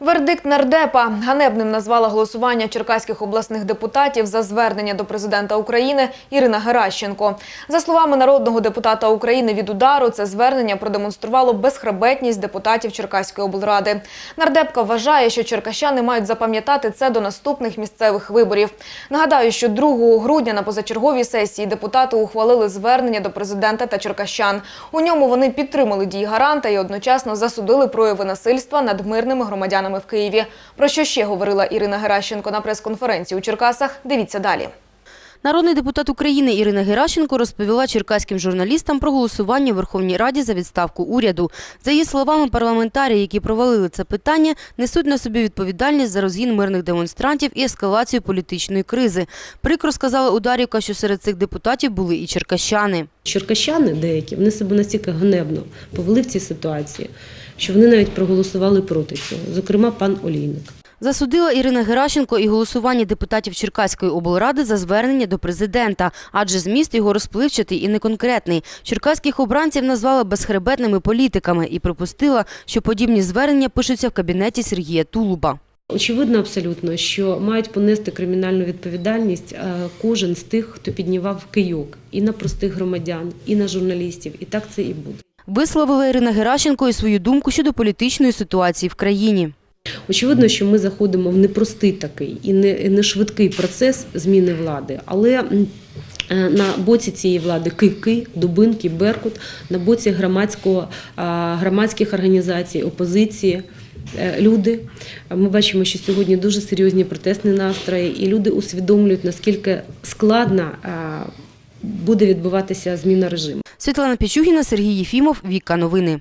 Вердикт нардепа ганебним назвала голосування черкаських обласних депутатів за звернення до президента України Ірина Геращенко. За словами народного депутата України від удару, це звернення продемонструвало безхребетність депутатів Черкаської облради. Нардепка вважає, що черкащани мають запам'ятати це до наступних місцевих виборів. Нагадаю, що 2 грудня на позачерговій сесії депутати ухвалили звернення до президента та черкащан. У ньому вони підтримали дії гаранта і одночасно засудили прояви насильства над мирними громадянами в Києві. Про що ще говорила Ірина Геращенко на прес-конференції у Черкасах? Дивіться далі. Народний депутат України Ірина Геращенко розповіла черкаським журналістам про голосування в Верховній Раді за відставку уряду. За її словами, парламентарі, які провалили це питання, несуть на собі відповідальність за розгін мирних демонстрантів і ескалацію політичної кризи. Прикро сказала Ударівка, що серед цих депутатів були і черкащани. Черкащани деякі вони себе настільки ганебно повели в цій ситуації, що вони навіть проголосували проти цього. Зокрема, пан Олійник. Засудила Ірина Геращенко і голосування депутатів Черкаської облради за звернення до президента, адже зміст його розпливчатий і неконкретний. Черкаських обранців назвала безхребетними політиками і припустила, що подібні звернення пишуться в кабінеті Сергія Тулуба. Очевидно, абсолютно, що мають понести кримінальну відповідальність е, кожен з тих, хто піднімав кийок і на простих громадян, і на журналістів. І так це і буде. Висловила Ірина Геращенко і свою думку щодо політичної ситуації в країні. Очевидно, що ми заходимо в непростий такий і не, не швидкий процес зміни влади, але е, на боці цієї влади кийки, дубинки, беркут, на боці громадського, громадських організацій, опозиції. е, Люди, ми бачимо, що сьогодні дуже серйозні протестні настрої, і люди усвідомлюють, наскільки складно буде відбуватися зміна режиму. Світлана Пічугіна, Сергій Єфімов, Віка Новини.